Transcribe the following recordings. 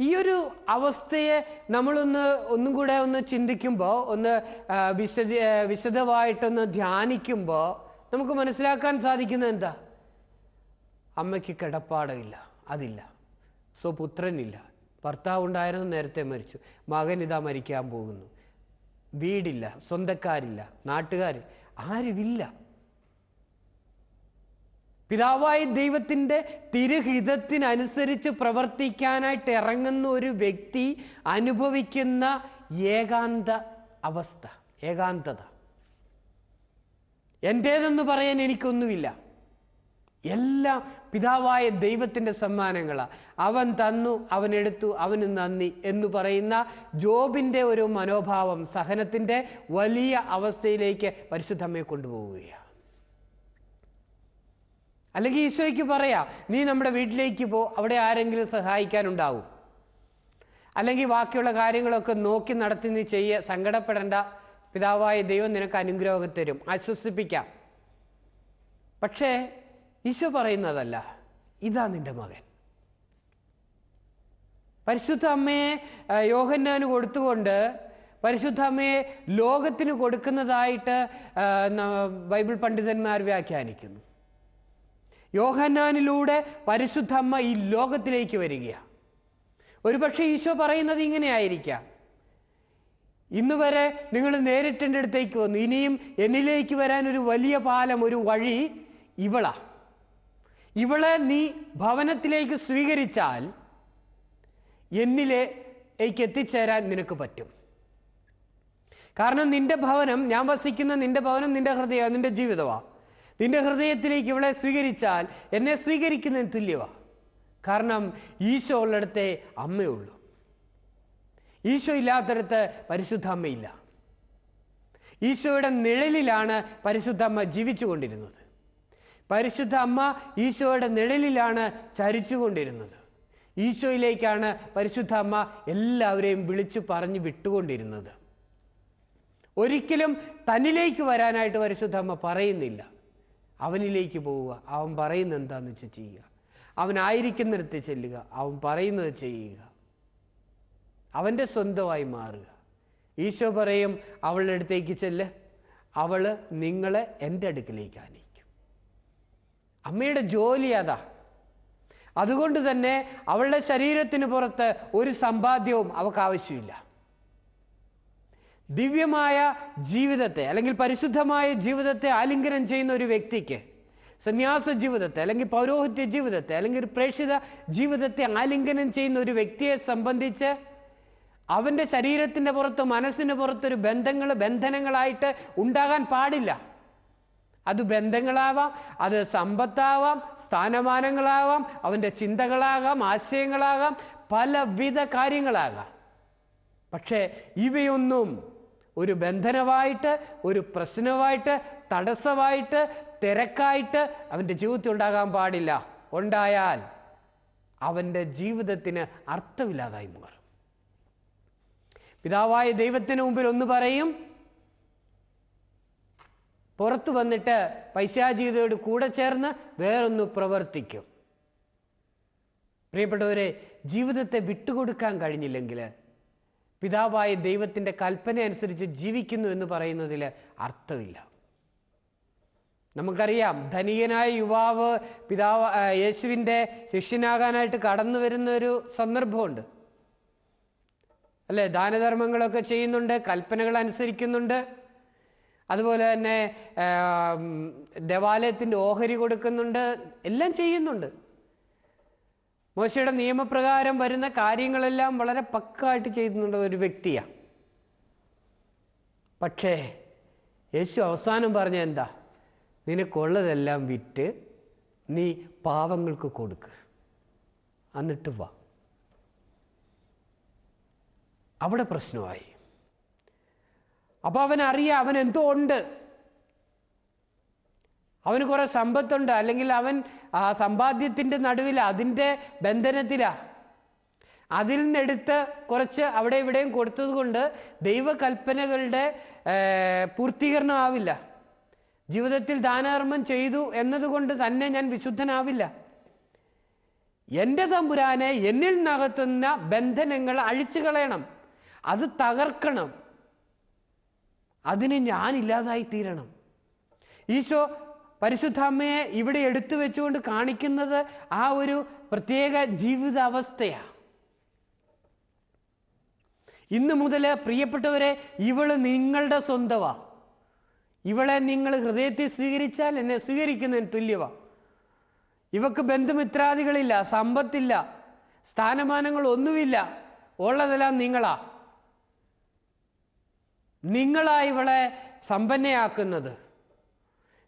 ഈ ഒരു അവസ്ഥയെ നമ്മളൊന്ന് ഒന്നും കൂടെ ഒന്ന് ചിന്തിക്കുമ്പോൾ ഒന്ന് വിശദ വിശദമായിട്ടൊന്ന് ധ്യാനിക്കുമ്പോൾ നമുക്ക് മനസ്സിലാക്കാൻ സാധിക്കുന്നത് എന്താ? അമ്മയ്ക്ക് കിടപ്പാടമില്ല അതില്ല. സോ പുത്രനില്ല. ഭർത്താവ് ഉണ്ടായിരുന്നു നേരത്തെ മരിച്ചു. മകൻ ഇതാ മരിക്കാൻ പോകുന്നു. വീടില്ല സ്വന്തക്കാരില്ല നാട്ടുകാർ ആരുമില്ല. പിതാവായ ദൈവത്തിന്റെ തിരുഹിതത്തിനനുസരിച്ച് പ്രവർത്തിക്കാനായിട്ട് ഇറങ്ങുന്ന ഒരു വ്യക്തി അനുഭവിക്കുന്ന ഏകാന്ത അവസ്ഥ ഏകാന്തത. എന്റേതെന്ന് പറയാൻ എനിക്കൊന്നുമില്ല. എല്ലാം പിതാവായ ദൈവത്തിന്റെ സമ്മാനങ്ങളാണ് അവൻ തന്നു അവൻ എടുത്തു അവന് നന്ദി എന്ന് പറയുന്ന ജോബിന്റെ ഒരു മനോഭാവം സഹനത്തിന്റെ വലിയ അവസ്ഥയിലേക്ക് പരിശുദ്ധമ്മയെ കൊണ്ടുപോവുകയാണ് അല്ലെങ്കിൽ ഈശോയ്ക്ക് പറയാം നീ നമ്മുടെ വീട്ടിലേക്ക് പോ അവിടെ ആരെങ്കിലും സഹായിക്കാനുണ്ടാവും. അല്ലെങ്കിൽ ബാക്കിയുള്ള കാര്യങ്ങളൊക്കെ നോക്കി നടത്തി നീ ചെയ്യ സങ്കടപ്പെടേണ്ട. പിതാവായ ദൈവം നിനക്ക് അനുഗ്രഹം തരും. ആശ്വസിപ്പിക്കാം. പക്ഷേ ഈശോ പറയുന്നതല്ല ഇതാ നിന്റെ മകൻ. പരിശുദ്ധ അമ്മയെ യോഹന്നാന് കൊടുത്തുകൊണ്ട് പരിശുദ്ധ അമ്മയെ ലോകത്തിന് കൊടുക്കുന്നതായിട്ട് ബൈബിൾ പണ്ഡിതന്മാർ വ്യാഖ്യാനിക്കുന്നു. യോഹന്നാനിലൂടെ പരിശുദ്ധ അമ്മ ഈ ലോകത്തിലേക്ക് വരികയാണ് ഒരുപക്ഷെ ഈശോ പറയുന്നത് ഇങ്ങനെയായിരിക്കാം. ഇന്ന് വരെ നിങ്ങൾ നേരിട്ട് എന്റെ അടുത്തേക്ക് വന്നു. ഇനിയും എന്നിലേക്ക് വരാൻ ഒരു വലിയ പാലം ഒരു വഴി ഇവളാ. ഇവളെ നീ ഭവനത്തിലേക്ക് സ്വീകരിച്ചാൽ എന്നിലേക്ക് എത്തിച്ചേരാൻ നിനക്ക് പറ്റും. കാരണം നിന്റെ ഭവനം ഞാൻ വസിക്കുന്ന നിന്റെ ഭവനം നിന്റെ ഹൃദയമാണ് നിന്റെ ജീവിതമാണ്. നിന്റെ ഹൃദയത്തിലേക്ക് ഇവളെ സ്വീകരിച്ചാൽ എന്നെ സ്വീകരിക്കുന്നതിന് തുല്യമാണ് കാരണം ഈശോ ഉള്ളിടത്തെ അമ്മയുള്ളൂ. ഈശോ ഇല്ലാത്തടത്ത് പരിശുദ്ധ അമ്മയില്ല. ഈശോയുടെ നിഴലിലാണ് പരിശുദ്ധ അമ്മ ജീവിച്ചു കൊണ്ടിരുന്നത് പരിശുദ്ധ അമ്മ ഈശോയുടെ നിഴലിലാണ് ചരിച്ചുകൊണ്ടിരുന്നത്. ഈശോയിലേക്കാണ് പരിശുദ്ധ അമ്മ എല്ലാവരെയും വിളിച്ചു പറഞ്ഞ് വിട്ടുകൊണ്ടിരുന്നത്. ഒരിക്കലും തന്നിലേക്ക് വരാനായിട്ട് പരിശുദ്ധ അമ്മ പറയുന്നില്ല. അവനിലേക്ക് പോവുക. അവൻ പറയുന്ന എന്താണെന്ന് വെച്ചാൽ ചെയ്യുക. അവനായിരിക്കുന്നിടത്ത് ചെല്ലുക. അവൻ പറയുന്നത് ചെയ്യുക. അവന്റെ സ്വന്തമായി മാറുക. ഈശോ പറയും അവളുടെ അടുത്തേക്ക് ചെല്ല്. അവൾ നിങ്ങളെ എന്റെ അടുക്കിലേക്ക് ആനയിക്കും. അമ്മയുടെ ജോലി അതാ. അതുകൊണ്ട് തന്നെ അവളുടെ ശരീരത്തിന് പുറത്ത് ഒരു സമ്പാദ്യവും അവൾക്ക് ആവശ്യമില്ല. ദിവ്യമായ ജീവിതത്തെ അല്ലെങ്കിൽ പരിശുദ്ധമായ ജീവിതത്തെ ആലിംഗനം ചെയ്യുന്ന ഒരു വ്യക്തിക്ക് സന്യാസ ജീവിതത്തെ അല്ലെങ്കിൽ പൗരോഹിത്യ ജീവിതത്തെ അല്ലെങ്കിൽ പ്രേക്ഷിത ജീവിതത്തെ ആലിംഗനം ചെയ്യുന്ന ഒരു വ്യക്തിയെ സംബന്ധിച്ച് അവന്റെ ശരീരത്തിന്റെ പുറത്ത് മനസ്സിന് പുറത്തൊരു ബന്ധങ്ങൾ ബന്ധനങ്ങളായിട്ട് ഉണ്ടാകാൻ പാടില്ല. അത് ബന്ധങ്ങളാവാം അത് സമ്പത്താവാം സ്ഥാനമാനങ്ങളാവാം അവന്റെ ചിന്തകളാകാം ആശയങ്ങളാകാം പലവിധ കാര്യങ്ങളാകാം. പക്ഷേ ഇവയൊന്നും ഒരു ബന്ധനമായിട്ട് ഒരു പ്രശ്നമായിട്ട് തടസ്സമായിട്ട് തിരക്കായിട്ട് അവന്റെ ജീവിതത്തിൽ ഉണ്ടാകാൻ പാടില്ല. ഉണ്ടായാൽ അവന്റെ ജീവിതത്തിന് അർത്ഥമില്ലാതായി മാറും. പിതാവായ ദൈവത്തിന് മുമ്പിൽ ഒന്ന് പറയും പുറത്തു വന്നിട്ട് പൈശാചികതയോട് കൂടെ ചേർന്ന് വേറൊന്ന് പ്രവർത്തിക്കും. പ്രിയപ്പെട്ടവരെ ജീവിതത്തെ വിട്ടുകൊടുക്കാൻ കഴിഞ്ഞില്ലെങ്കിൽ പിതാവായ ദൈവത്തിന്റെ കൽപ്പന അനുസരിച്ച് ജീവിക്കുന്നു എന്ന് പറയുന്നതിൽ അർത്ഥമില്ല. നമുക്കറിയാം ധനികനായ യുവാവ് പിതാവ് യേശുവിന്റെ ശിഷ്യനാകാനായിട്ട് കടന്നു വരുന്ന ഒരു സന്ദർഭമുണ്ട്. അല്ലേ? ദാനധർമ്മങ്ങളൊക്കെ ചെയ്യുന്നുണ്ട് കൽപ്പനകൾ അനുസരിക്കുന്നുണ്ട്. അതുപോലെ തന്നെ ദേവാലയത്തിന്റെ ഓഹരി കൊടുക്കുന്നുണ്ട് എല്ലാം ചെയ്യുന്നുണ്ട്. മോശയുടെ നിയമപ്രകാരം വരുന്ന കാര്യങ്ങളെല്ലാം വളരെ പക്കായിട്ട് ചെയ്യുന്നുണ്ട് ഒരു വ്യക്തിയാണ് പക്ഷേ യേശു അവസാനം പറഞ്ഞ എന്താ? നിനക്കുള്ളതെല്ലാം വിറ്റ് നീ പാവങ്ങൾക്ക് കൊടുക്ക്. എന്നിട്ട് വാ. അവിടെ പ്രശ്നമായി. അപ്പോൾ അവൻ അറിയാം അവൻ എന്തോ ഉണ്ട്. അവന് കുറേ സമ്പത്തുണ്ട്. അല്ലെങ്കിൽ അവൻ ആ സമ്പാദ്യത്തിന്റെ നടുവിൽ അതിന്റെ ബന്ധനത്തിലാണ് അതിൽ നിന്നെടുത്ത് കുറച്ച് അവിടെ ഇവിടെയും കൊടുത്തതുകൊണ്ട് ദൈവകൽപ്പനകളുടെ പൂർത്തീകരണം ആവില്ല. ജീവിതത്തിൽ ദാനധർമ്മം ചെയ്തു എന്നതുകൊണ്ട് തന്നെ ഞാൻ വിശുദ്ധനാവില്ല. എന്റെ തമ്പുരാനെ എന്നിൽ നകത്തുന്ന ബന്ധനങ്ങൾ അഴിച്ചു കളയണം. അത് തകർക്കണം. അതിന് ഞാനില്ലാതായി തീരണം ഈശോ പരിശുദ്ധാമ്മയെ ഇവിടെ എടുത്തു വെച്ചുകൊണ്ട് കാണിക്കുന്നത് ആ ഒരു പ്രത്യേക ജീവിതാവസ്ഥയാണ് ഇന്നു മുതൽ പ്രിയപ്പെട്ടവരെ ഇവൾ നിങ്ങളുടെ സ്വന്തമാ ഇവളെ നിങ്ങൾ ഹൃദയത്തിൽ സ്വീകരിച്ചാൽ എന്നെ സ്വീകരിക്കുന്നതിന് തുല്യവാ. ഇവക്ക് ബന്ധുമിത്രാദികളില്ല സമ്പത്തില്ല സ്ഥാനമാനങ്ങൾ ഒന്നുമില്ല ഉള്ളതെല്ലാം നിങ്ങളാ. നിങ്ങളാ ഇവളെ സമ്പന്നയാക്കുന്നത്.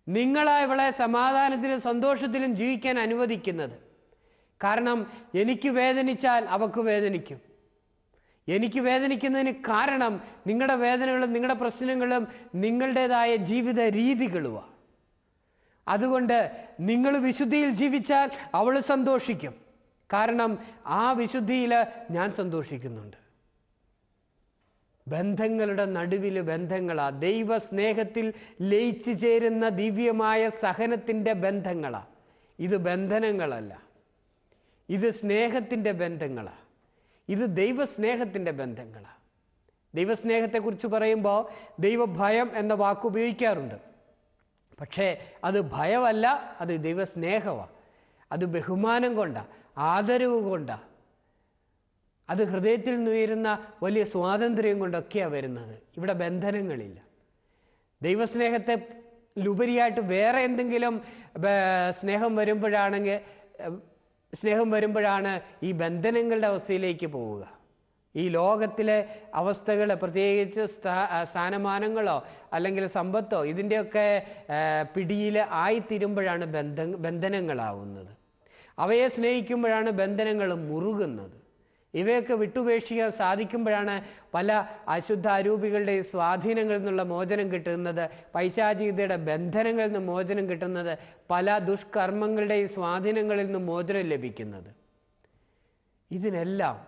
നിങ്ങളാ ഇവളെ സമാധാനത്തിലും സന്തോഷത്തിലും ജീവിക്കാൻ അനുവദിക്കുന്നത്. കാരണം എനിക്ക് വേദനിച്ചാൽ അവക്ക് വേദനിക്കും. എനിക്ക് വേദനിക്കുന്നതിന് കാരണം നിങ്ങളുടെ വേദനകളും നിങ്ങളുടെ പ്രശ്നങ്ങളും നിങ്ങളുടേതായ ജീവിത രീതികളുമാണ് അതുകൊണ്ട് നിങ്ങൾ വിശുദ്ധിയിൽ ജീവിച്ചാൽ അവൾ സന്തോഷിക്കും. കാരണം ആ വിശുദ്ധിയിൽ ഞാൻ സന്തോഷിക്കുന്നുണ്ട്. ബന്ധങ്ങളുടെ നടുവിൽ ബന്ധങ്ങളാ. ദൈവസ്നേഹത്തിൽ ലയിച്ചു ചേരുന്ന ദിവ്യമായ സഹനത്തിന്റെ ബന്ധങ്ങളാ. ഇത് ബന്ധനങ്ങളല്ല. ഇത് സ്നേഹത്തിന്റെ ബന്ധങ്ങളാണ് ഇത് ദൈവസ്നേഹത്തിന്റെ ബന്ധങ്ങളാണ് ദൈവസ്നേഹത്തെക്കുറിച്ച് പറയുമ്പോൾ ദൈവഭയം എന്ന വാക്ക് ഉപയോഗിക്കാറുണ്ട്. പക്ഷേ അത് ഭയമല്ല അത് ദൈവസ്നേഹമാണ് അത് ബഹുമാനം കൊണ്ടാണ് ആദരവ് കൊണ്ടാണ് അത് ഹൃദയത്തിൽ നിന്നുയരുന്ന വലിയ സ്വാതന്ത്ര്യം കൊണ്ടൊക്കെയാണ് വരുന്നത്. ഇവിടെ ബന്ധനങ്ങളില്ല. ദൈവസ്നേഹത്തെ ലുപരിയായിട്ട് വേറെ എന്തെങ്കിലും സ്നേഹം വരുമ്പോഴാണെങ്കിൽ സ്നേഹം വരുമ്പോഴാണ് ഈ ബന്ധനങ്ങളുടെ അവസ്ഥയിലേക്ക് പോവുക. ഈ ലോകത്തിലെ അവസ്ഥകൾ പ്രത്യേകിച്ച് സ്ഥാ- സ്ഥാനമാനങ്ങളോ അല്ലെങ്കിൽ സമ്പത്തോ ഇതിന്റെയൊക്കെ പിടിയിൽ ആയിത്തീരുമ്പോഴാണ് ബന്ധ ബന്ധനങ്ങളാവുന്നത്. അവയെ സ്നേഹിക്കുമ്പോഴാണ് ബന്ധനങ്ങൾ മുറുകുന്നത്. ഇവയൊക്കെ വിട്ടുപേക്ഷിക്കാൻ സാധിക്കുമ്പോഴാണ് പല അശുദ്ധ അരൂപികളുടെ സ്വാധീനങ്ങളിൽ നിന്നുള്ള മോചനം കിട്ടുന്നത് പൈശാചികതയുടെ ബന്ധനങ്ങളിൽ നിന്ന് മോചനം കിട്ടുന്നത് പല ദുഷ്കർമ്മങ്ങളുടെയും സ്വാധീനങ്ങളിൽ നിന്ന് മോചനം ലഭിക്കുന്നത്. ഇതിനെല്ലാം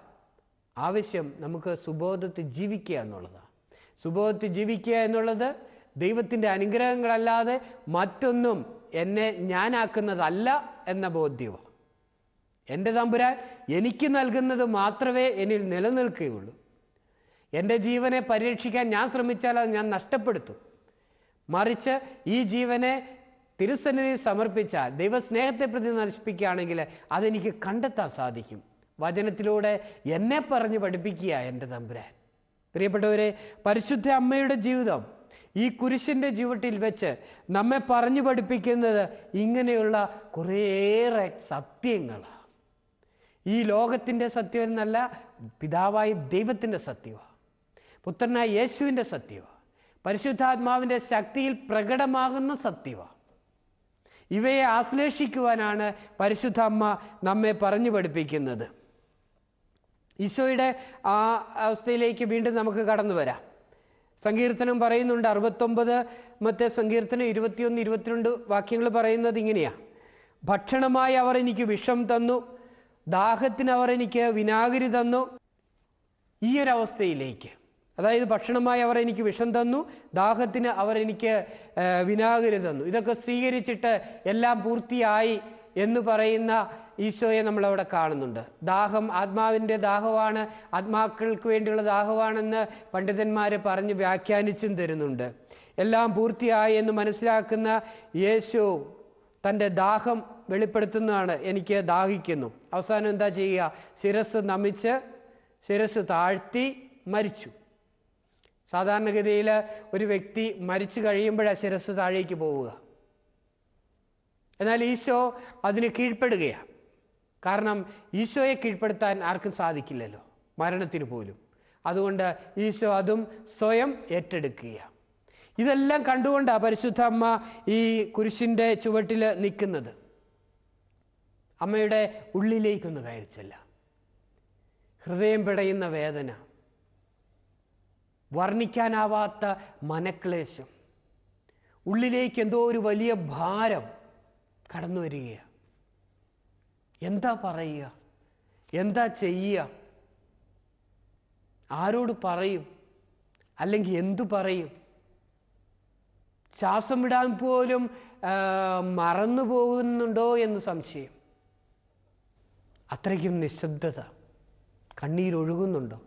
ആവശ്യം നമുക്ക് സുബോധത്തിൽ ജീവിക്കുക എന്നുള്ളതാണ്. സുബോധത്തിൽ ജീവിക്കുക എന്നുള്ളത് ദൈവത്തിന്റെ അനുഗ്രഹങ്ങളല്ലാതെ മറ്റൊന്നും എന്നെ ഞാനാക്കുന്നതല്ല എന്ന ബോധ്യമാണ്. എന്റെ തമ്പുരാൻ എനിക്ക് നൽകുന്നത് മാത്രമേ എന്നിൽ നിലനിൽക്കുകയുള്ളൂ. എന്റെ ജീവനെ പരിരക്ഷിക്കാൻ ഞാൻ ശ്രമിച്ചാൽ അത് ഞാൻ നഷ്ടപ്പെടുത്തും. മറിച്ച് ഈ ജീവനെ തിരുസന്നിധി സമർപ്പിച്ചാൽ ദൈവസ്നേഹത്തെ പ്രതി നശിപ്പിക്കുകയാണെങ്കിൽ അതെനിക്ക് കണ്ടെത്താൻ സാധിക്കും. വചനത്തിലൂടെ എന്നെ പറഞ്ഞ് പഠിപ്പിക്കുക എന്റെ തമ്പുരാൻ. പ്രിയപ്പെട്ടവരെ പരിശുദ്ധ അമ്മയുടെ ജീവിതം ഈ കുരിശിന്റെ ചുവട്ടിൽ വെച്ച് നമ്മെ പറഞ്ഞു പഠിപ്പിക്കുന്നത് ഇങ്ങനെയുള്ള കുറേയേറെ സത്യങ്ങളാണ്. ഈ ലോകത്തിന്റെ സത്യം എന്നല്ല പിതാവായ ദൈവത്തിന്റെ സത്യമാണ്. പുത്രനായ യേശുവിന്റെ സത്യമാണ്. പരിശുദ്ധാത്മാവിന്റെ ശക്തിയിൽ പ്രകടമാകുന്ന സത്യമാണ്. ഇവയെ ആശ്ലേഷിക്കുവാനാണ് പരിശുദ്ധ അമ്മ നമ്മെ പറഞ്ഞു പഠിപ്പിക്കുന്നത്. ഈശോയുടെ ആ അവസ്ഥയിലേക്ക് വീണ്ടും നമുക്ക് കടന്നു വരാം. സങ്കീർത്തനം പറയുന്നുണ്ട് അറുപത്തൊമ്പത് മറ്റേ സങ്കീർത്തനം ഇരുപത്തിയൊന്ന് ഇരുപത്തിരണ്ട് വാക്യങ്ങൾ പറയുന്നത് ഇങ്ങനെയാണ് ഭക്ഷണമായി അവർ എനിക്ക് വിഷം തന്നു. ദാഹത്തിന് അവർ എനിക്ക് വിനാഗിരി തന്നു. ഈ ഒരു അവസ്ഥയിലേക്ക്. അതായത് ഭക്ഷണമായി അവർ എനിക്ക് വിഷം തന്നു. ദാഹത്തിന് അവർ എനിക്ക് വിനാഗിരി തന്നു. ഇതൊക്കെ സ്വീകരിച്ചിട്ട് എല്ലാം പൂർത്തിയായി എന്ന് പറയുന്ന ഈശോയെ നമ്മളവിടെ കാണുന്നുണ്ട്. ദാഹം ആത്മാവിന്റെ ദാഹമാണ് ആത്മാക്കൾക്ക് വേണ്ടിയുള്ള ദാഹമാണെന്ന് പണ്ഡിതന്മാർ പറഞ്ഞ് വ്യാഖ്യാനിച്ചും തരുന്നുണ്ട്. എല്ലാം പൂർത്തിയായി എന്ന് മനസ്സിലാക്കുന്ന യേശു തന്റെ ദാഹം വെളിപ്പെടുത്തുന്നതാണ് എനിക്ക് ദാഹിക്കുന്നു. അവസാനം എന്താ ചെയ്യുക? ശിരസ് നമിച്ച് ശിരസ് താഴ്ത്തി മരിച്ചു. സാധാരണഗതിയിൽ ഒരു വ്യക്തി മരിച്ചു കഴിയുമ്പോഴാണ് ശിരസ് താഴേക്ക് പോവുക. എന്നാൽ ഈശോ അതിന് കീഴ്പ്പെടുകയാണ്. കാരണം ഈശോയെ കീഴ്പ്പെടുത്താൻ ആർക്കും സാധിക്കില്ലല്ലോ. മരണത്തിന് പോലും. അതുകൊണ്ട് ഈശോ അതും സ്വയം ഏറ്റെടുക്കുകയാണ്. ഇതെല്ലാം കണ്ടുകൊണ്ടാണ് പരിശുദ്ധ അമ്മ ഈ കുരിശിന്റെ ചുവട്ടിൽ നിൽക്കുന്നത്. അമ്മയുടെ ഉള്ളിലേക്കൊന്ന് കയറിച്ചല്ല ഹൃദയം പിടയുന്ന വേദന. വർണിക്കാനാവാത്ത മനക്ലേശം. ഉള്ളിലേക്ക് എന്തോ ഒരു വലിയ ഭാരം കടന്നു വരികയാണ് എന്താ പറയുക? എന്താ ചെയ്യുക? ആരോട് പറയും? അല്ലെങ്കിൽ എന്തു പറയും? ശ്വാസം വിടാൻ പോലും മറന്നു പോകുന്നുണ്ടോ എന്ന് സംശയം. അത്രയ്ക്കും നിശബ്ദത കണ്ണീരൊഴുകുന്നുണ്ടോ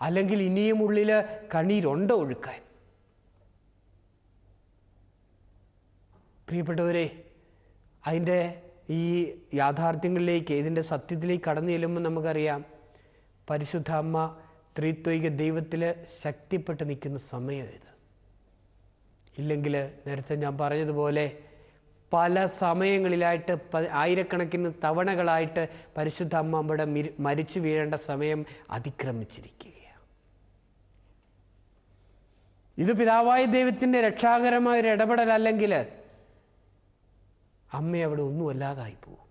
അല്ലെങ്കിൽ ഇനിയും ഉള്ളിൽ കണ്ണീരുണ്ടോ ഒഴുക്കാൻ? പ്രിയപ്പെട്ടവരെ അതിന്റെ ഈ യാഥാർത്ഥ്യങ്ങളിലേക്ക് ഇതിന്റെ സത്യത്തിലേക്ക് കടന്നു ചെല്ലുമ്പോൾ നമുക്കറിയാം പരിശുദ്ധ അമ്മ ത്രിത്വിക ദൈവത്തിൽ ശക്തിപ്പെട്ട് നിൽക്കുന്ന സമയം ഇത്. ഇല്ലെങ്കിൽ നേരത്തെ ഞാൻ പറഞ്ഞതുപോലെ പല സമയങ്ങളിലായിട്ട് ആയിരക്കണക്കിന് തവണകളായിട്ട് പരിശുദ്ധ അമ്മ അവിടെ മരിച്ചു വീഴേണ്ട സമയം അതിക്രമിച്ചിരിക്കുകയാണ്. ഇത് പിതാവായ ദൈവത്തിന്റെ രക്ഷാകരമായ ഒരു ഇടപെടലല്ലെങ്കിൽ അമ്മ അവിടെ ഒന്നുമല്ലാതായി പോകും.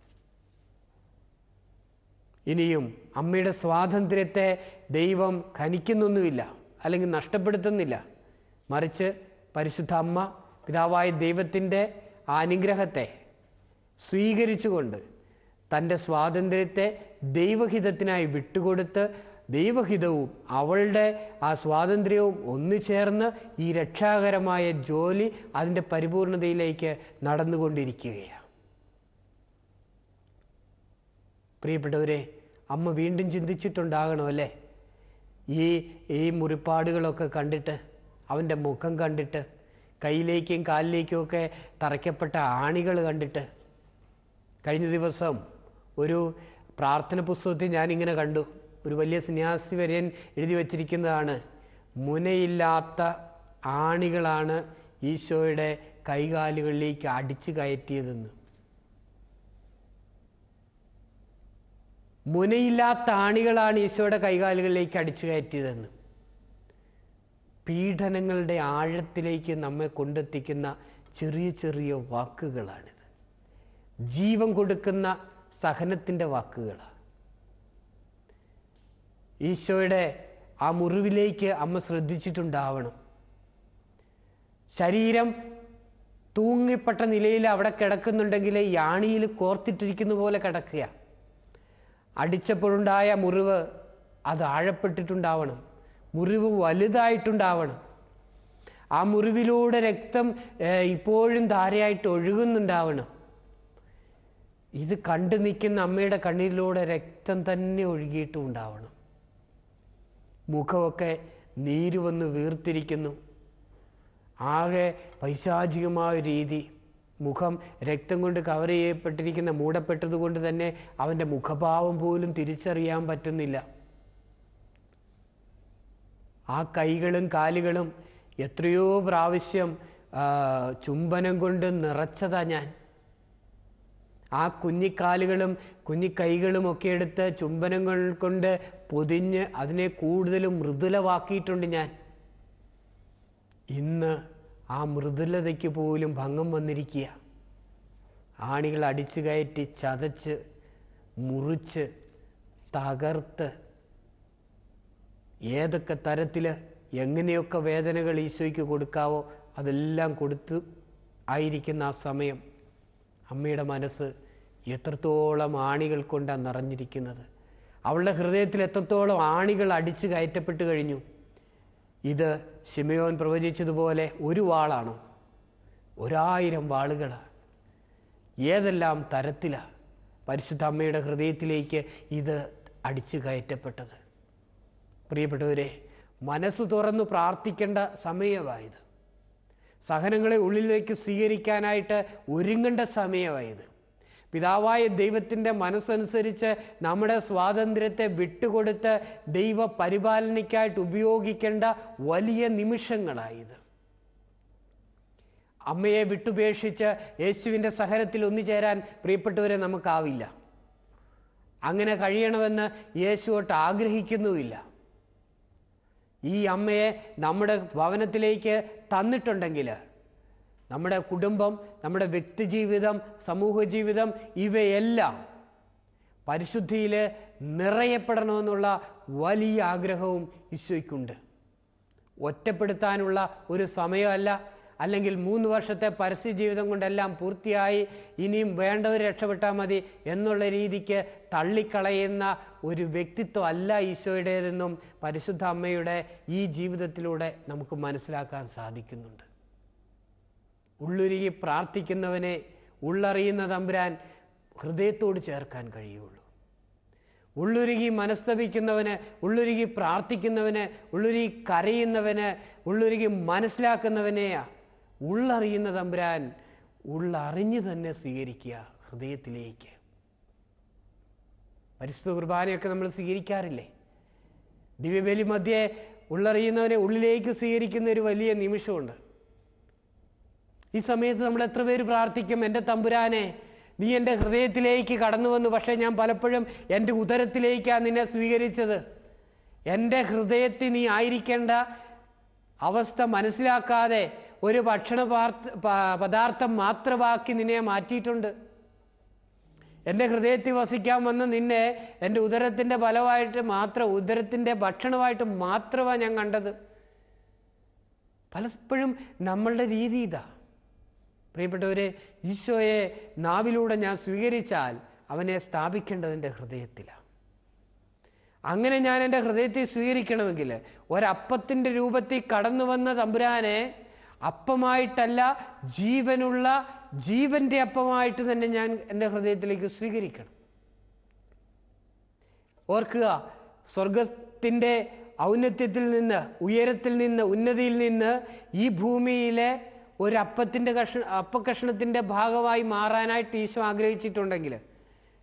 ഇനിയും അമ്മയുടെ സ്വാതന്ത്ര്യത്തെ ദൈവം ഖനിക്കുന്നൊന്നുമില്ല അല്ലെങ്കിൽ നഷ്ടപ്പെടുത്തുന്നില്ല. മറിച്ച് പരിശുദ്ധ അമ്മ പിതാവായ ദൈവത്തിന്റെ അനുഗ്രഹത്തെ സ്വീകരിച്ചുകൊണ്ട് തന്റെ സ്വാതന്ത്ര്യത്തെ ദൈവഹിതത്തിനായി വിട്ടുകൊടുത്ത് ദൈവഹിതവും അവളുടെ ആ സ്വാതന്ത്ര്യവും ഒന്നുചേർന്ന് ഈ രക്ഷാകരമായ ജോലി അതിന്റെ പരിപൂർണതയിലേക്ക് നടന്നുകൊണ്ടിരിക്കുകയാണ്. പ്രിയപ്പെട്ടവരെ അമ്മ വീണ്ടും ചിന്തിച്ചിട്ടുണ്ടാകണമല്ലേ? ഈ ഈ മുറിപ്പാടുകളൊക്കെ കണ്ടിട്ട് അവന്റെ മുഖം കണ്ടിട്ട് കയ്യിലേക്കും കാലിലേക്കും ഒക്കെ തറയ്ക്കപ്പെട്ട ആണികൾ കണ്ടിട്ട് കഴിഞ്ഞ ദിവസം ഒരു പ്രാർത്ഥന പുസ്തകത്തിൽ ഞാനിങ്ങനെ കണ്ടു. ഒരു വലിയ സന്യാസി വര്യൻ എഴുതി വച്ചിരിക്കുന്നതാണ് മുനയില്ലാത്ത ആണികളാണ് ഈശോയുടെ കൈകാലുകളിലേക്ക് അടിച്ചു കയറ്റിയതെന്ന്. മുനയില്ലാത്ത ആണികളാണ് ഈശോയുടെ കൈകാലുകളിലേക്ക് അടിച്ചു കയറ്റിയതെന്ന്. പീഡനങ്ങളുടെ ആഴത്തിലേക്ക് നമ്മെ കൊണ്ടെത്തിക്കുന്ന ചെറിയ ചെറിയ വാക്കുകളാണിത്. ജീവൻ കൊടുക്കുന്ന സഹനത്തിന്റെ വാക്കുകളാണ്. ഈശോയുടെ ആ മുറിവിലേക്ക് അമ്മ ശ്രദ്ധിച്ചിട്ടുണ്ടാവണം. ശരീരം തൂങ്ങിപ്പെട്ട നിലയിൽ അവിടെ കിടക്കുന്നുണ്ടെങ്കിൽ യാണിയിൽ കോർത്തിട്ടിരിക്കുന്ന പോലെ കിടക്കുക. അടിച്ചപ്പോഴുണ്ടായ മുറിവ് അത് ആഴപ്പെട്ടിട്ടുണ്ടാവണം. മുറിവ് വലുതായിട്ടുണ്ടാവണം. ആ മുറിവിലൂടെ രക്തം ഇപ്പോഴും ധാരയായിട്ട് ഒഴുകുന്നുണ്ടാവണം. ഇത് കണ്ടു നിൽക്കുന്ന അമ്മയുടെ കണ്ണിലൂടെ രക്തം തന്നെ ഒഴുകിയിട്ടും ഉണ്ടാവണം. മുഖമൊക്കെ നീര് വന്ന് വീർത്തിരിക്കുന്നു. ആകെ പൈശാചികമായ രീതി. മുഖം രക്തം കൊണ്ട് കവർ ചെയ്യപ്പെട്ടിരിക്കുന്ന മൂടപ്പെട്ടതുകൊണ്ട് തന്നെ അവന്റെ മുഖഭാവം പോലും തിരിച്ചറിയാൻ പറ്റുന്നില്ല. ആ കൈകളും കാലുകളും എത്രയോ പ്രാവശ്യം ചുംബനം കൊണ്ട് നിറച്ചതാ ഞാൻ. ആ കുഞ്ഞിക്കാലുകളും കുഞ്ഞിക്കൈകളും ഒക്കെ എടുത്ത് ചുംബനങ്ങൾ കൊണ്ട് പൊതിഞ്ഞ് അതിനെ കൂടുതലും മൃദുലമാക്കിയിട്ടുണ്ട് ഞാൻ. ഇന്ന് ആ മൃദുലതയ്ക്ക് പോലും ഭംഗം വന്നിരിക്കുക. ആണികൾ അടിച്ചു കയറ്റി ചതച്ച് മുറിച്ച് തകർത്ത് ഏതൊക്കെ തരത്തിൽ എങ്ങനെയൊക്കെ വേദനകൾ ഈശോയ്ക്ക് കൊടുക്കാവോ അതെല്ലാം കൊടുത്ത് ആയിരിക്കുന്ന ആ സമയം അമ്മയുടെ മനസ്സ് എത്രത്തോളം ആണികൾ കൊണ്ടാണ് നിറഞ്ഞിരിക്കുന്നത്. അവളുടെ ഹൃദയത്തിൽ എത്രത്തോളം ആണികൾ അടിച്ചു കയറ്റപ്പെട്ട് കഴിഞ്ഞു. ഇത് ശിമയോൻ പ്രവചിച്ചതുപോലെ ഒരു വാളാണോ? ഒരായിരം വാളുകളാണ് ഏതെല്ലാം തരത്തിലാണ് പരിശുദ്ധ അമ്മയുടെ ഹൃദയത്തിലേക്ക് ഇത് അടിച്ചു കയറ്റപ്പെട്ടത്? പ്രിയപ്പെട്ടവരെ മനസ്സ് തുറന്ന് പ്രാർത്ഥിക്കേണ്ട സമയമായത്. സഹനങ്ങളെ ഉള്ളിലേക്ക് സ്വീകരിക്കാനായിട്ട് ഒരുങ്ങേണ്ട സമയമായത്. പിതാവായ ദൈവത്തിന്റെ മനസ്സനുസരിച്ച് നമ്മുടെ സ്വാതന്ത്ര്യത്തെ വിട്ടുകൊടുത്ത് ദൈവ പരിപാലനയ്ക്കായിട്ട് ഉപയോഗിക്കേണ്ട വലിയ നിമിഷങ്ങളായത്. അമ്മയെ വിട്ടുപേക്ഷിച്ച് യേശുവിന്റെ സഹനത്തിൽ ഒന്നുചേരാൻ പ്രിയപ്പെട്ടവരെ നമുക്കാവില്ല. അങ്ങനെ കഴിയണമെന്ന് യേശുവോട്ട് ആഗ്രഹിക്കുന്നുമില്ല. ഈ അമ്മയെ നമ്മുടെ ഭവനത്തിലേക്ക് തന്നിട്ടുണ്ടെങ്കിൽ നമ്മുടെ കുടുംബം നമ്മുടെ വ്യക്തിജീവിതം സമൂഹ ജീവിതം ഇവയെല്ലാം പരിശുദ്ധിയിൽ നിറയപ്പെടണമെന്നുള്ള വലിയ ആഗ്രഹവും ഈശോയ്ക്കുണ്ട്. ഒറ്റപ്പെടുത്താനുള്ള ഒരു സമയമല്ല അല്ലെങ്കിൽ മൂന്ന് വർഷത്തെ പരസ്യ ജീവിതം കൊണ്ടെല്ലാം പൂർത്തിയായി ഇനിയും വേണ്ടവർ രക്ഷപ്പെട്ടാൽ മതി എന്നുള്ള രീതിക്ക് തള്ളിക്കളയുന്ന ഒരു വ്യക്തിത്വം അല്ല ഈശോയുടേതെന്നും പരിശുദ്ധ അമ്മയുടെ ഈ ജീവിതത്തിലൂടെ നമുക്ക് മനസ്സിലാക്കാൻ സാധിക്കുന്നുണ്ട്. ഉള്ളുരുകി പ്രാർത്ഥിക്കുന്നവനെ ഉള്ളറിയുന്ന തമ്പുരാൻ ഹൃദയത്തോട് ചേർക്കാൻ കഴിയുള്ളൂ. ഉള്ളുരുകി മനസ്തപിക്കുന്നവന് ഉള്ളുരുകി പ്രാർത്ഥിക്കുന്നവന് ഉള്ളുരുകി കരയുന്നവന് ഉള്ളുരുകി മനസ്സിലാക്കുന്നവനെയാ ഉള്ളറിയുന്ന തമ്പുരാൻ ഉള്ളറിഞ്ഞ് തന്നെ സ്വീകരിക്കുക ഹൃദയത്തിലേക്ക്. പരിശുദ്ധ കുർബാനയൊക്കെ നമ്മൾ സ്വീകരിക്കാറില്ലേ? ദിവ്യബലി മധ്യേ ഉള്ളറിയുന്നവനെ ഉള്ളിലേക്ക് സ്വീകരിക്കുന്ന ഒരു വലിയ നിമിഷമുണ്ട്. ഈ സമയത്ത് നമ്മൾ എത്ര പേര് പ്രാർത്ഥിക്കും എന്റെ തമ്പുരാനെ നീ എന്റെ ഹൃദയത്തിലേക്ക് കടന്നു വന്നു പക്ഷേ ഞാൻ പലപ്പോഴും എന്റെ ഉദരത്തിലേക്കാണ് നിന്നെ സ്വീകരിച്ചത്. എന്റെ ഹൃദയത്തിൽ നീ ആയിരിക്കേണ്ട അവസ്ഥ മനസ്സിലാക്കാതെ ഒരു ഭക്ഷണ പദാർത്ഥം മാത്രമാക്കി നിന്നെ മാറ്റിയിട്ടുണ്ട്. എന്റെ ഹൃദയത്തിൽ വസിക്കാൻ വന്ന നിന്നെ എന്റെ ഉദരത്തിന്റെ ഫലമായിട്ട് മാത്രം ഉദരത്തിന്റെ ഭക്ഷണമായിട്ട് മാത്രമാണ് ഞാൻ കണ്ടത്. പലപ്പോഴും നമ്മളുടെ രീതി ഇതാ. പ്രിയപ്പെട്ടവരെ ഈശോയെ നാവിലൂടെ ഞാൻ സ്വീകരിച്ചാൽ അവനെ സ്ഥാപിക്കേണ്ടത് എന്റെ ഹൃദയത്തിലാണ് അങ്ങനെ ഞാൻ എന്റെ ഹൃദയത്തിൽ സ്വീകരിക്കണമെങ്കിൽ ഒരപ്പത്തിന്റെ രൂപത്തിൽ കടന്നു വന്ന തമ്പുരാനെ അപ്പമായിട്ടല്ല ജീവനുള്ള ജീവന്റെ അപ്പമായിട്ട് തന്നെ ഞാൻ എന്റെ ഹൃദയത്തിലേക്ക് സ്വീകരിക്കണം. ഓർക്കുക സ്വർഗത്തിന്റെ ഔന്നത്യത്തിൽ നിന്ന് ഉയരത്തിൽ നിന്ന് ഉന്നതിയിൽ നിന്ന് ഈ ഭൂമിയിലെ ഒരു അപ്പത്തിന്റെ കഷ അപ്പക്കഷ്ണത്തിന്റെ ഭാഗമായി മാറാനായിട്ട് ഈശോ ആഗ്രഹിച്ചിട്ടുണ്ടെങ്കിൽ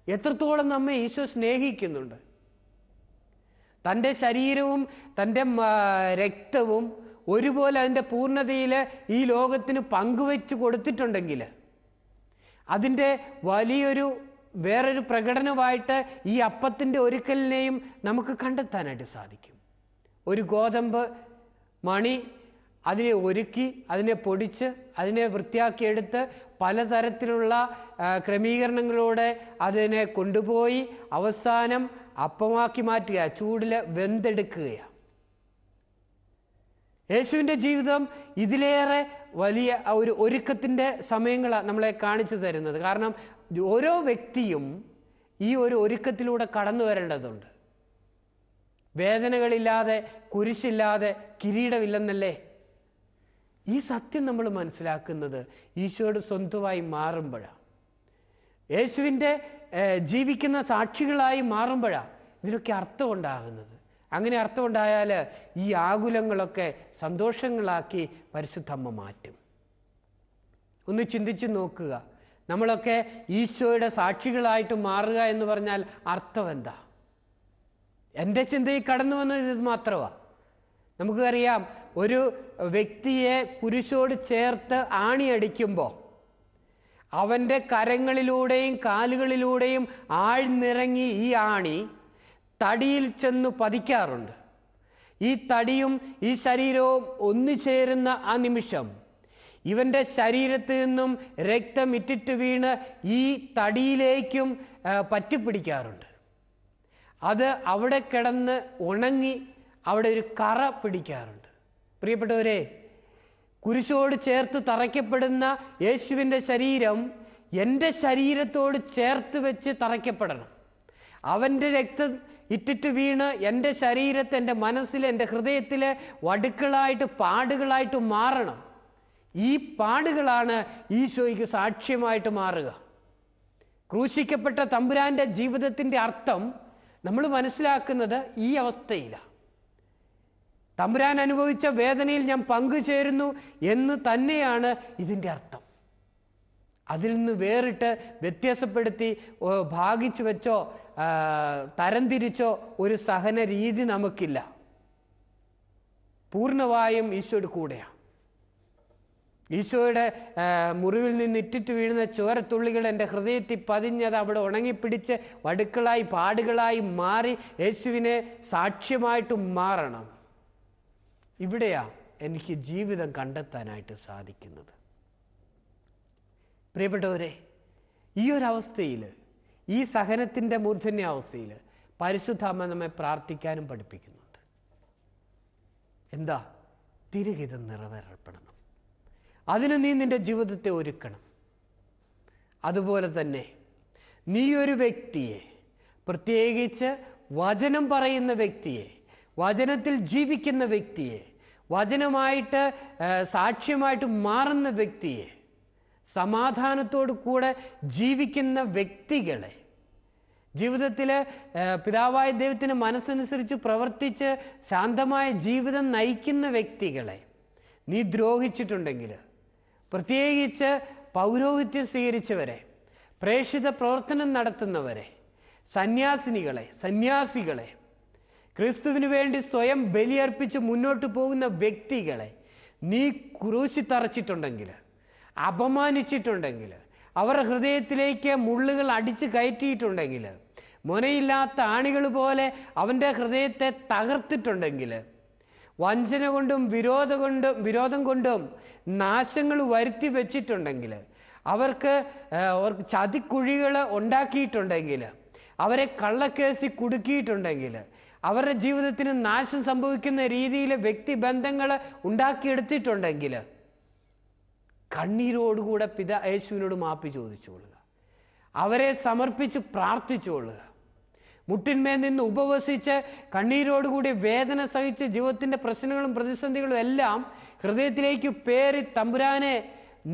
എത്രത്തോളം നമ്മെ ഈശോ സ്നേഹിക്കുന്നുണ്ട്. തന്റെ ശരീരവും തന്റെ രക്തവും ഒരുപോലെ അതിന്റെ പൂർണതയിൽ ഈ ലോകത്തിന് പങ്കുവെച്ച് കൊടുത്തിട്ടുണ്ടെങ്കിൽ അതിന്റെ വലിയൊരു വേറൊരു പ്രകടനമായിട്ട് ഈ അപ്പത്തിന്റെ ഒരുക്കലിനെയും നമുക്ക് കണ്ടെത്താനായിട്ട് സാധിക്കും. ഒരു ഗോതമ്പ് മണി അതിനെ ഒരുക്കി അതിനെ പൊടിച്ച് അതിനെ വൃത്തിയാക്കിയെടുത്ത് പലതരത്തിലുള്ള ക്രമീകരണങ്ങളോടെ അതിനെ കൊണ്ടുപോയി അവസാനം അപ്പമാക്കി മാറ്റുക ചൂടിൽ വെന്തെടുക്കുകയാണ്. യേശുവിന്റെ ജീവിതം ഇതിലേറെ വലിയ ഒരു ഒരുക്കത്തിന്റെ സമയങ്ങളാണ് നമ്മളെ കാണിച്ചു തരുന്നത്. കാരണം ഓരോ വ്യക്തിയും ഈ ഒരു ഒരുക്കത്തിലൂടെ കടന്നു വരേണ്ടതുണ്ട്. വേദനകളില്ലാതെ കുരിശില്ലാതെ കിരീടമില്ലെന്നല്ലേ? ഈ സത്യം നമ്മൾ മനസ്സിലാക്കുന്നത് ഈശോയുടെ സ്വന്തമായി മാറുമ്പോഴാണ് യേശുവിന്റെ ജീവിക്കുന്ന സാക്ഷികളായി മാറുമ്പോഴാണ് ഇതിനൊക്കെ അർത്ഥം ഉണ്ടാകുന്നത്. അങ്ങനെ അർത്ഥമുണ്ടായാൽ ഈ ആകുലങ്ങളൊക്കെ സന്തോഷങ്ങളാക്കി പരിശുദ്ധമ്മ മാറ്റും. ഒന്ന് ചിന്തിച്ചു നോക്കുക. നമ്മളൊക്കെ ഈശോയുടെ സാക്ഷികളായിട്ട് മാറുക എന്ന് പറഞ്ഞാൽ അർത്ഥം എന്താ? എന്റെ ചിന്തയിൽ കടന്നു വന്നത് ഇത് മാത്രമാണ് നമുക്കറിയാം ഒരു വ്യക്തിയെ കുരിശോട് ചേർത്ത് ആണിയടിക്കുമ്പോൾ അവന്റെ കരങ്ങളിലൂടെയും കാലുകളിലൂടെയും ആഴ്ന്നിറങ്ങി ഈ ആണി തടിയിൽ ചെന്ന് പതിക്കാറുണ്ട്. ഈ തടിയും ഈ ശരീരവും ഒന്നുചേരുന്ന ആ നിമിഷം ഇവന്റെ ശരീരത്തിൽ നിന്നും രക്തം ഇറ്റിട്ട് വീണ് ഈ തടിയിലേക്കും പറ്റിപ്പിടിക്കാറുണ്ട്. അത് അവിടെ കിടന്ന് ഉണങ്ങി അവിടെ ഒരു കറ പിടിക്കാറുണ്ട്. പ്രിയപ്പെട്ടവരെ കുരിശോട് ചേർത്ത് തറയ്ക്കപ്പെടുന്ന യേശുവിന്റെ ശരീരം എന്റെ ശരീരത്തോട് ചേർത്ത് വെച്ച് തറയ്ക്കപ്പെടണം. അവന്റെ രക്തം ഇറ്റിട്ട് വീണ് എന്റെ ശരീരത്തെ എന്റെ മനസ്സിൽ എന്റെ ഹൃദയത്തിൽ വടുക്കളായിട്ട് പാടുകളായിട്ട് മാറണം. ഈ പാടുകളാണ് ഈശോയ്ക്ക് സാക്ഷ്യമായിട്ട് മാറുക. ക്രൂശിക്കപ്പെട്ട തമ്പുരാന്റെ ജീവിതത്തിന്റെ അർത്ഥം നമ്മൾ മനസ്സിലാക്കുന്നത് ഈ അവസ്ഥയിലാണ് തമ്പുരാൻ അനുഭവിച്ച വേദനയിൽ ഞാൻ പങ്കുചേരുന്നു എന്ന് തന്നെയാണ് ഇതിന്റെ അർത്ഥം. അതിൽ നിന്ന് വേറിട്ട് വ്യത്യാസപ്പെടുത്തി ഭാഗിച്ചു വെച്ചോ തരംതിരിച്ചോ ഒരു സഹന രീതി നമുക്കില്ല. പൂർണമായും ഈശോയുടെ കൂടെയാണ് ഈശോയുടെ മുറിവിൽ നിന്ന് ഇറ്റിറ്റ് വീഴുന്ന ചോരത്തുള്ളികൾ എന്റെ ഹൃദയത്തിൽ പതിഞ്ഞത് അവിടെ ഉണങ്ങിപ്പിടിച്ച് വടുക്കളായി പാടുകളായി മാറി യേശുവിനെ സാക്ഷ്യമായിട്ട് മാറണം. ഇവിടെയാ എനിക്ക് ജീവിതം കണ്ടെത്താനായിട്ട് സാധിക്കുന്നത്. പ്രിയപ്പെട്ടവരെ ഈ ഒരു അവസ്ഥയിൽ ഈ സഹനത്തിന്റെ മൂർധന്യാവസ്ഥയിൽ പരിശുദ്ധാമ്മ നമ്മെ പ്രാർത്ഥിക്കാനും പഠിപ്പിക്കുന്നുണ്ട്. എന്താ? തിരുഹിതം നിറവേറപ്പെടണം. അതിന് നീ നിന്റെ ജീവിതത്തെ ഒരുക്കണം. അതുപോലെ തന്നെ നീ ഒരു വ്യക്തിയെ പ്രത്യേകിച്ച് വചനം പറയുന്ന വ്യക്തിയെ വചനത്തിൽ ജീവിക്കുന്ന വ്യക്തിയെ വചനമായിട്ട് സാക്ഷ്യമായിട്ട് മാറുന്ന വ്യക്തിയെ സമാധാനത്തോടു കൂടെ ജീവിക്കുന്ന വ്യക്തികളെ ജീവിതത്തിൽ പിതാവായ ദൈവത്തിന് മനസ്സനുസരിച്ച് പ്രവർത്തിച്ച് ശാന്തമായ ജീവിതം നയിക്കുന്ന വ്യക്തികളെ നീ ദ്രോഹിച്ചിട്ടുണ്ടെങ്കിൽ പ്രത്യേകിച്ച് പൗരോഹിത്യം സ്വീകരിച്ചവരെ പ്രേക്ഷിത പ്രവർത്തനം നടത്തുന്നവരെ സന്യാസിനികളെ സന്യാസികളെ ക്രിസ്തുവിന് വേണ്ടി സ്വയം ബലിയർപ്പിച്ച് മുന്നോട്ട് പോകുന്ന വ്യക്തികളെ നീ ക്രൂശി തറച്ചിട്ടുണ്ടെങ്കിൽ അപമാനിച്ചിട്ടുണ്ടെങ്കിൽ അവരുടെ ഹൃദയത്തിലേക്ക് മുള്ളുകൾ അടിച്ച് കയറ്റിയിട്ടുണ്ടെങ്കിൽ മുനയില്ലാത്ത ആണികൾ പോലെ അവന്റെ ഹൃദയത്തെ തകർത്തിട്ടുണ്ടെങ്കിൽ വഞ്ചന കൊണ്ടും വിരോധ കൊണ്ടും വിരോധം കൊണ്ടും നാശങ്ങൾ വരുത്തി വച്ചിട്ടുണ്ടെങ്കിൽ അവർക്ക് ചതിക്കുഴികൾ ഉണ്ടാക്കിയിട്ടുണ്ടെങ്കിൽ അവരെ കള്ളക്കേസി കുടുക്കിയിട്ടുണ്ടെങ്കിൽ അവരുടെ ജീവിതത്തിന് നാശം സംഭവിക്കുന്ന രീതിയിൽ വ്യക്തിബന്ധങ്ങൾ ഉണ്ടാക്കിയെടുത്തിട്ടുണ്ടെങ്കിൽ കണ്ണീരോടുകൂടെ പിത യേശുവിനോട് മാപ്പി ചോദിച്ചുകൊള്ളുക അവരെ സമർപ്പിച്ച് പ്രാർത്ഥിച്ചുകൊള്ളുക മുട്ടിന്മേൽ നിന്ന് ഉപവസിച്ച് കണ്ണീരോടുകൂടി വേദന സഹിച്ച് ജീവിതത്തിന്റെ പ്രശ്നങ്ങളും പ്രതിസന്ധികളും എല്ലാം ഹൃദയത്തിലേക്ക് പേറി തമ്പുരാനെ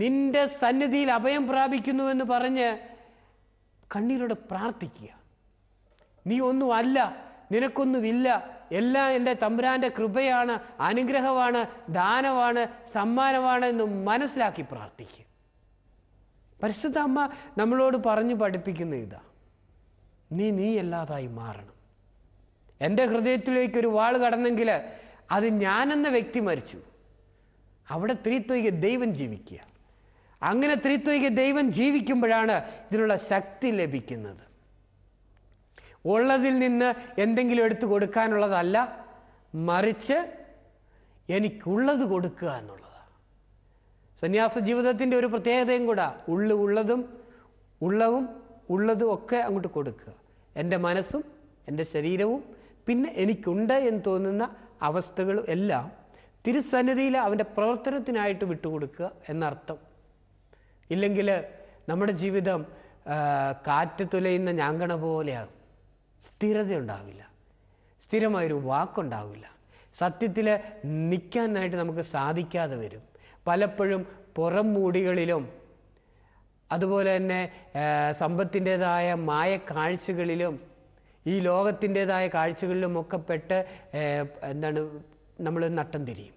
നിന്റെ സന്നിധിയിൽ അഭയം പ്രാപിക്കുന്നുവെന്ന് പറഞ്ഞ് കണ്ണീരോട് പ്രാർത്ഥിക്കുക. നീ ഒന്നുമല്ല നിനക്കൊന്നുമില്ല എല്ലാം എന്റെ തമ്പുരാന്റെ കൃപയാണ് അനുഗ്രഹമാണ് ദാനമാണ് സമ്മാനമാണ് എന്ന് മനസ്സിലാക്കി പ്രാർത്ഥിക്കുക. പരിശുദ്ധ അമ്മ നമ്മളോട് പറഞ്ഞു പഠിപ്പിക്കുന്ന ഇതാ നീ നീ അല്ലാതായി മാറണം. എന്റെ ഹൃദയത്തിലേക്ക് ഒരു വാൾ കടന്നെങ്കിൽ അത് ഞാനെന്ന വ്യക്തി മരിച്ചു. അവിടെ ത്രിത്വിക ദൈവം ജീവിക്കുക. അങ്ങനെ ത്രിത്വിക ദൈവം ജീവിക്കുമ്പോഴാണ് ഇതിനുള്ള ശക്തി ലഭിക്കുന്നത്. ഉള്ളതിൽ നിന്ന് എന്തെങ്കിലും എടുത്തു കൊടുക്കാനുള്ളതല്ല മറിച്ച് എനിക്കുള്ളത് കൊടുക്കുക എന്നുള്ളതാണ്. സന്യാസ ജീവിതത്തിന്റെ ഒരു പ്രത്യേകതയും കൂടെ ഉള്ളു ഉള്ളതും ഉള്ളവും ഉള്ളതും ഒക്കെ അങ്ങോട്ട് കൊടുക്കുക. എന്റെ മനസ്സും എന്റെ ശരീരവും പിന്നെ എനിക്കുണ്ട് എന്ന് തോന്നുന്ന അവസ്ഥകളും എല്ലാം തിരുസന്നിധിയിൽ അവന്റെ പ്രവർത്തനത്തിനായിട്ട് വിട്ടുകൊടുക്കുക എന്നർത്ഥം. ഇല്ലെങ്കിൽ നമ്മുടെ ജീവിതം കാറ്റ് തുലയുന്ന ഞാങ്കണ പോലെയാകും. സ്ഥിരത ഉണ്ടാവില്ല സ്ഥിരമായൊരു വാക്കുണ്ടാവില്ല. സത്യത്തിൽ നിൽക്കാനായിട്ട് നമുക്ക് സാധിക്കാതെ വരും. പലപ്പോഴും പുറം മൂടികളിലും അതുപോലെ തന്നെ സമ്പത്തിന്റെതായ മായ കാഴ്ചകളിലും ഈ ലോകത്തിന്റെതായ കാഴ്ചകളിലും ഒക്കെ പെട്ട് എന്താണ് നമ്മൾ നട്ടം തിരിയും.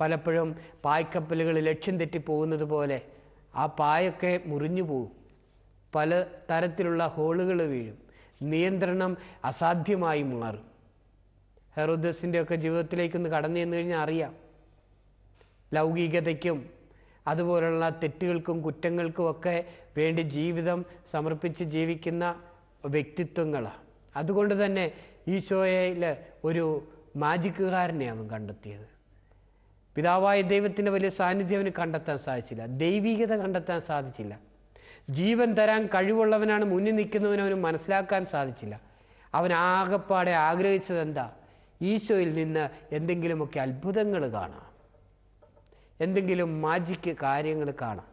പലപ്പോഴും പായ്ക്കപ്പലുകൾ ലക്ഷ്യം തെറ്റി പോകുന്നത് പോലെ ആ പായൊക്കെ മുറിഞ്ഞു പോകും പല തരത്തിലുള്ള ഹോളുകൾ വീഴും. നിയന്ത്രണം അസാധ്യമായി മാറും. ഹെറോദസിന്റെ ഒക്കെ ജീവിതത്തിലേക്കൊന്ന് കടന്നു ചെന്ന് കഴിഞ്ഞാൽ അറിയാം. ലൗകികതയ്ക്കും അതുപോലുള്ള തെറ്റുകൾക്കും കുറ്റങ്ങൾക്കുമൊക്കെ വേണ്ടി ജീവിതം സമർപ്പിച്ച് ജീവിക്കുന്ന വ്യക്തിത്വങ്ങളാണ്. അതുകൊണ്ട് തന്നെ ഈശോയിൽ ഒരു മാജിക്കുകാരനെ അവൻ കണ്ടെത്തിയത്. പിതാവായ ദൈവത്തിന്റെ വലിയ സാന്നിധ്യം അവന് കണ്ടെത്താൻ സാധിച്ചില്ല. ദൈവികത കണ്ടെത്താൻ സാധിച്ചില്ല. ജീവൻ തരാൻ കഴിവുള്ളവനാണ് മുന്നിൽ നിൽക്കുന്നവന് അവന് മനസ്സിലാക്കാൻ സാധിച്ചില്ല. അവൻ ആകപ്പാടെ ആഗ്രഹിച്ചത് എന്താ? ഈശോയിൽ നിന്ന് എന്തെങ്കിലുമൊക്കെ അത്ഭുതങ്ങൾ കാണാം. എന്തെങ്കിലും മാജിക്ക് കാര്യങ്ങൾ കാണാം.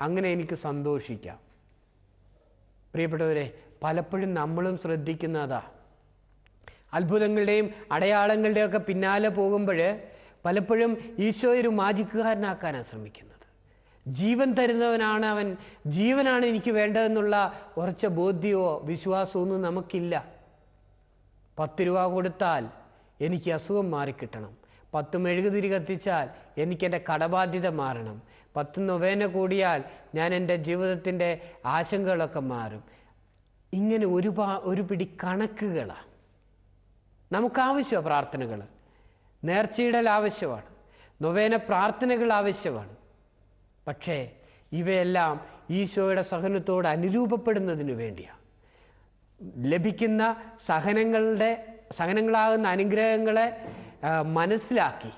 അങ്ങനെ എനിക്ക് സന്തോഷിക്കാം. പ്രിയപ്പെട്ടവരെ പലപ്പോഴും നമ്മളും ശ്രദ്ധിക്കുന്നതാ. അത്ഭുതങ്ങളുടെയും അടയാളങ്ങളുടെയൊക്കെ പിന്നാലെ പോകുമ്പോൾ പലപ്പോഴും ഈശോ ഒരു മാജിക്കുകാരനാക്കാനാണ് ശ്രമിക്കുന്നത്. ജീവൻ തരുന്നവനാണ് അവൻ. ജീവനാണ് എനിക്ക് വേണ്ടതെന്നുള്ള ഉറച്ച ബോധ്യമോ വിശ്വാസമോ ഒന്നും നമുക്കില്ല. പത്ത് രൂപ കൊടുത്താൽ എനിക്ക് അസുഖം മാറിക്കിട്ടണം. പത്ത് മെഴുകുതിരി കത്തിച്ചാൽ എനിക്കെന്റെ കടബാധ്യത മാറണം. പത്ത് നൊവേന കൂടിയാൽ ഞാൻ എന്റെ ജീവിതത്തിന്റെ ആശങ്കകളൊക്കെ മാറും. ഇങ്ങനെ ഒരുപാ ഒരു പിടി കണക്കുകളാണ് നമുക്കാവശ്യമാണ് പ്രാർത്ഥനകൾ. നേർച്ചയിടൽ ആവശ്യമാണ്. നൊവേന പ്രാർത്ഥനകൾ ആവശ്യമാണ്. പക്ഷേ ഇവയെല്ലാം ഈശോയുടെ സഹനത്തോട് അനുരൂപപ്പെടുന്നതിന് വേണ്ടിയാണ് ലഭിക്കുന്ന സഹനങ്ങളുടെ സഹനങ്ങളാകുന്ന അനുഗ്രഹങ്ങളെ മനസ്സിലാക്കി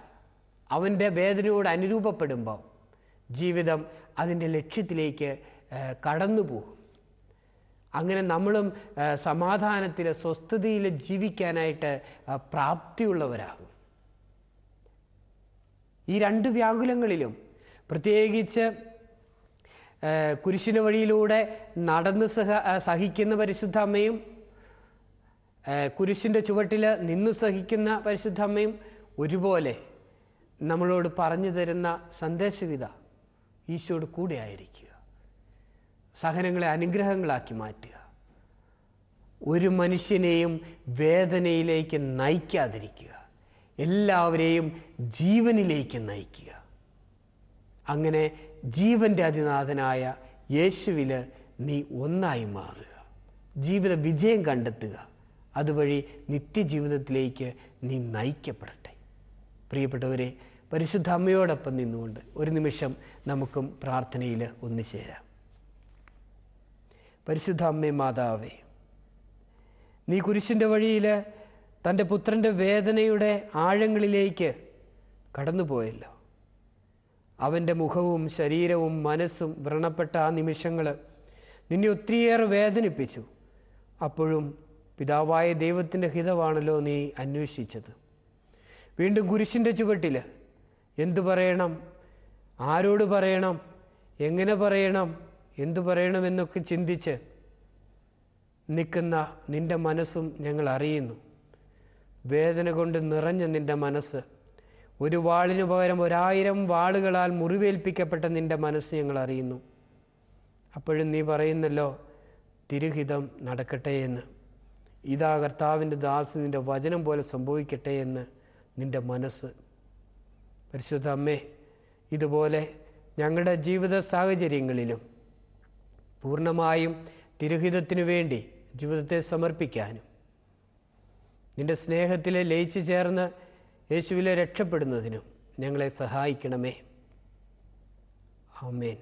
അവന്റെ വേദനയോട് അനുരൂപപ്പെടുമ്പോൾ ജീവിതം അതിന്റെ ലക്ഷ്യത്തിലേക്ക് കടന്നു പോകും. അങ്ങനെ നമ്മളും സമാധാനത്തിൽ സ്വസ്ഥതയിൽ ജീവിക്കാനായിട്ട് പ്രാപ്തിയുള്ളവരാകും. ഈ രണ്ട് വ്യാകുലങ്ങളിലും പ്രത്യേകിച്ച് കുരിശിന് വഴിയിലൂടെ നടന്ന് സഹ സഹിക്കുന്ന പരിശുദ്ധ അമ്മയും കുരിശിന്റെ ചുവട്ടിൽ നിന്ന് സഹിക്കുന്ന പരിശുദ്ധ അമ്മയും ഒരുപോലെ നമ്മളോട് പറഞ്ഞു തരുന്ന സന്ദേശവിത ഈശോട് കൂടെ ആയിരിക്കുക. സഹനങ്ങളെ അനുഗ്രഹങ്ങളാക്കി മാറ്റുക. ഒരു മനുഷ്യനെയും വേദനയിലേക്ക് നയിക്കാതിരിക്കുക. എല്ലാവരെയും ജീവനിലേക്ക് നയിക്കുക. അങ്ങനെ ജീവന്റെ അതിനാഥനായ യേശുവിൽ നീ ഒന്നായി മാറുക. ജീവിത വിജയം കണ്ടെത്തുക. അതുവഴി നിത്യജീവിതത്തിലേക്ക് നീ നയിക്കപ്പെടട്ടെ. പ്രിയപ്പെട്ടവരെ പരിശുദ്ധ അമ്മയോടൊപ്പം നിന്നുകൊണ്ട് ഒരു നിമിഷം നമുക്കും പ്രാർത്ഥനയിൽ ഒന്നു ചേരാം. പരിശുദ്ധ അമ്മേ മാതാവേ നീ കുരിശിന്റെ വഴിയിൽ തന്റെ പുത്രന്റെ വേദനയുടെ ആഴങ്ങളിലേക്ക് കടന്നുപോയല്ലോ. അവന്റെ മുഖവും ശരീരവും മനസ്സും വ്രണപ്പെട്ട ആ നിമിഷങ്ങൾ നിന്നെ ഒത്തിരിയേറെ വേദനിപ്പിച്ചു. അപ്പോഴും പിതാവായ ദൈവത്തിന്റെ ഹിതമാണല്ലോ നീ അന്വേഷിച്ചത്. വീണ്ടും കുരിശിന്റെ ചുവട്ടിൽ എന്തു പറയണം? ആരോട് പറയണം? എങ്ങനെ പറയണം? എന്തു പറയണമെന്നൊക്കെ ചിന്തിച്ച് നിൽക്കുന്ന നിന്റെ മനസ്സും ഞങ്ങൾ അറിയുന്നു. വേദന കൊണ്ട് നിറഞ്ഞ നിന്റെ മനസ്സ് ഒരു വാളിനു പകരം ഒരായിരം വാളുകളാൽ മുറിവേൽപ്പിക്കപ്പെട്ട നിന്റെ മനസ്സ് ഞങ്ങൾ അറിയുന്നു. അപ്പോഴും നീ പറയുന്നല്ലോ തിരുഹിതം നടക്കട്ടെ എന്ന്. ഇതാ കർത്താവിന്റെ ദാസ് നിന്റെ വചനം പോലെ സംഭവിക്കട്ടെ എന്ന് നിന്റെ മനസ്സ്. പരിശുദ്ധ അമ്മേ ഇതുപോലെ ഞങ്ങളുടെ ജീവിത സാഹചര്യങ്ങളിലും പൂർണമായും തിരുഹിതത്തിനു വേണ്ടി ജീവിതത്തെ സമർപ്പിക്കാനും നിന്റെ സ്നേഹത്തിൽ ലയിച്ചു ചേർന്ന് യേശുവിലെ രക്ഷപ്പെടുന്നതിനും ഞങ്ങളെ സഹായിക്കണമേ. ആമേൻ.